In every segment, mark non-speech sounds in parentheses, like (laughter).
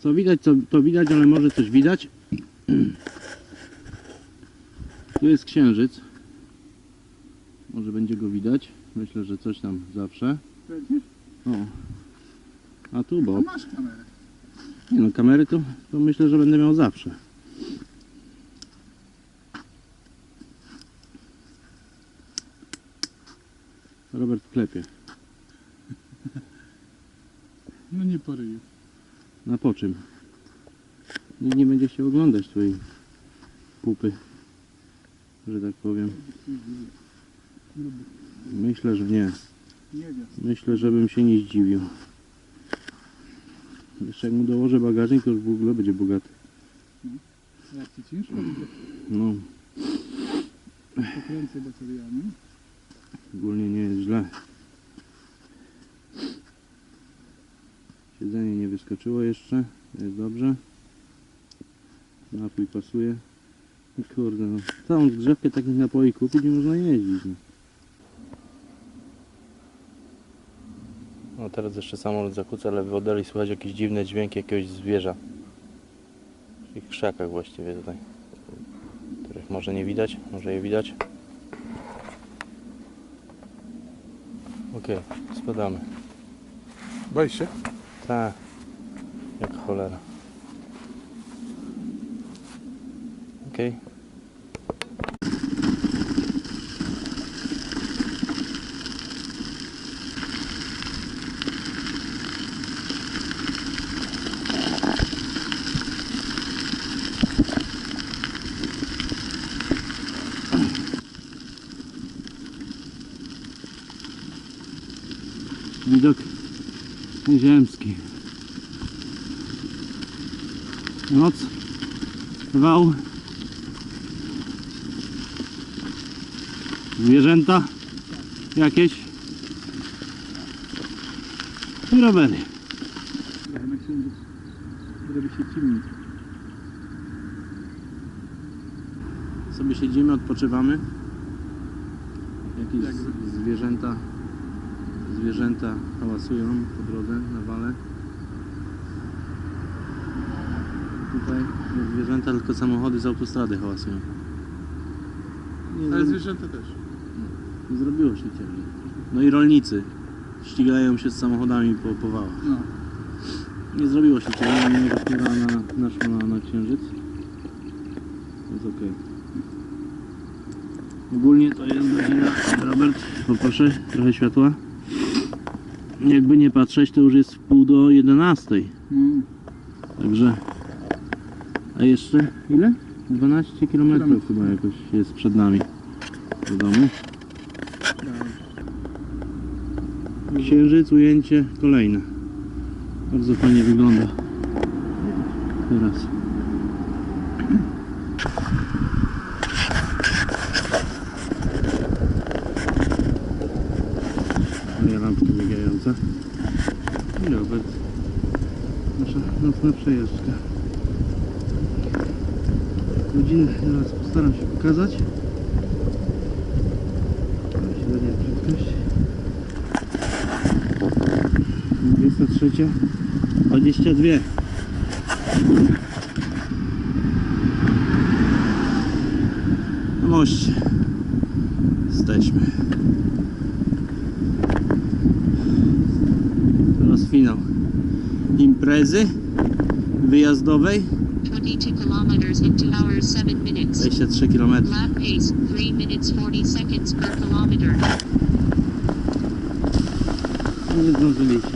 Co widać, co, to widać, ale może coś widać. Tu jest księżyc. Może będzie go widać. Myślę, że coś tam zawsze. O. A tu Bob. masz kamerę. Nie no, kamery to, to myślę, że będę miał zawsze. Robert klepie. (laughs) No nie po ryju. Na po czym? Nikt nie będzie się oglądać twojej pupy, że tak powiem. Myślę, że nie. Myślę, że bym się nie zdziwił. Jeszcze jak mu dołożę bagażnik, to już w ogóle będzie bogaty. Jak ci ciężko? No, Pokręcę bateriami. ogólnie nie jest źle. Siedzenie nie wyskoczyło jeszcze, jest dobrze. Napój pasuje. I Kurde, no. Całą drzewkę takich napoi kupić i można jeździć. No. No teraz jeszcze samolot zakłóca, ale w oddali słychać jakieś dziwne dźwięki jakiegoś zwierza. W tych krzakach właściwie tutaj. Których może nie widać, może je widać. Okej, spadamy. Baj się? Tak, jak cholera. Okej. Widok nieziemski. Noc, wał, zwierzęta jakieś i rowery. Sobie siedzimy, odpoczywamy. Jakieś Jak zwykle. zwierzęta zwierzęta hałasują po drodze na wale. Tutaj nie zwierzęta, tylko samochody z autostrady hałasują. Nie, Ale zro- zwierzęta też. nie zrobiło się ciemniej. No i rolnicy ścigają się z samochodami po, po wałach. No. Nie zrobiło się ciemno, że chmura na, naszła na, na księżyc. Jest ok. Ogólnie to jest godzina. Robert, poproszę, trochę światła. Jakby nie patrzeć, to już jest w pół do 11. no. Także. A jeszcze ile? 12 km chyba jakoś jest przed nami do domu. Księżyc, ujęcie kolejne. Bardzo fajnie wygląda. Teraz. Moja lampka migająca. I Robert. Nasza nocna przejażdżka. Godzinę teraz postaram się pokazać. Średnia prędkość. 23, 22. Na moście. Jesteśmy. Teraz finał imprezy wyjazdowej. 22 kilometers in 2 hours 7 minutes. 23 km. Lap pace 3 minutes 40 seconds per kilometer. Nie zdążyliśmy.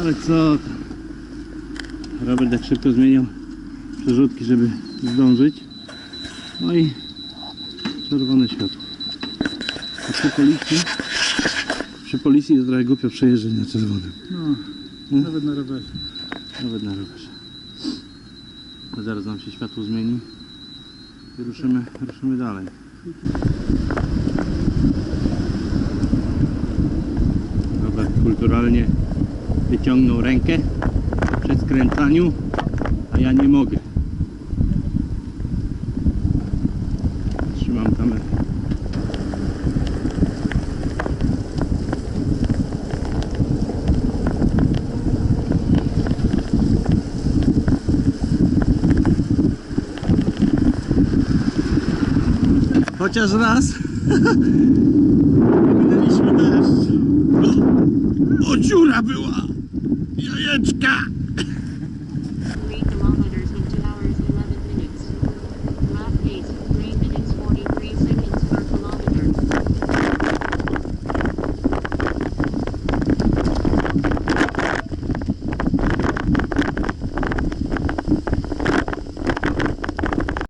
Ale co. Robert tak szybko zmieniał przerzutki, żeby zdążyć. No i czerwone światło. A przy policji, przy policji jest trochę głupio przejeżdżać na czerwonym. No. Nawet na rowerze. Nawet na rowerze. Zaraz nam się światło zmieni i ruszymy, ruszymy dalej. Robert kulturalnie wyciągnął rękę przy skręcaniu, a ja nie mogę. Trzymam kamerę. Chociaż raz (laughs) minęliśmy deszcz. O, o dziura była! Jajeczka!